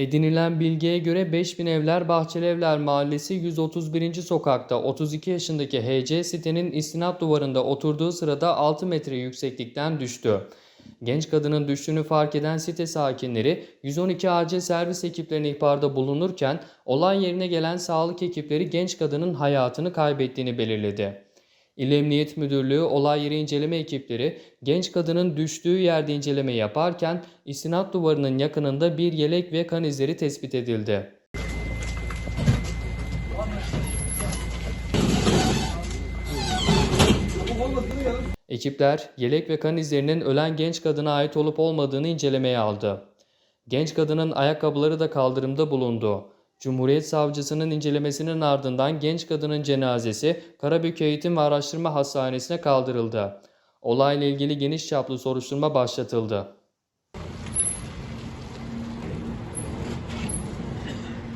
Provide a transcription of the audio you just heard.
Edinilen bilgiye göre 5000 Evler Bahçelievler Mahallesi 131. sokakta 32 yaşındaki HC sitenin istinat duvarında oturduğu sırada 6 metre yükseklikten düştü. Genç kadının düştüğünü fark eden site sakinleri 112 acil servis ekiplerine ihbarda bulunurken olay yerine gelen sağlık ekipleri genç kadının hayatını kaybettiğini belirledi. İl Emniyet Müdürlüğü olay yeri inceleme ekipleri genç kadının düştüğü yerde inceleme yaparken istinat duvarının yakınında bir yelek ve kan izleri tespit edildi. Ekipler yelek ve kan izlerinin ölen genç kadına ait olup olmadığını incelemeye aldı. Genç kadının ayakkabıları da kaldırımda bulundu. Cumhuriyet Savcısının incelemesinin ardından genç kadının cenazesi Karabük Eğitim ve Araştırma Hastanesi'ne kaldırıldı. Olayla ilgili geniş çaplı soruşturma başlatıldı.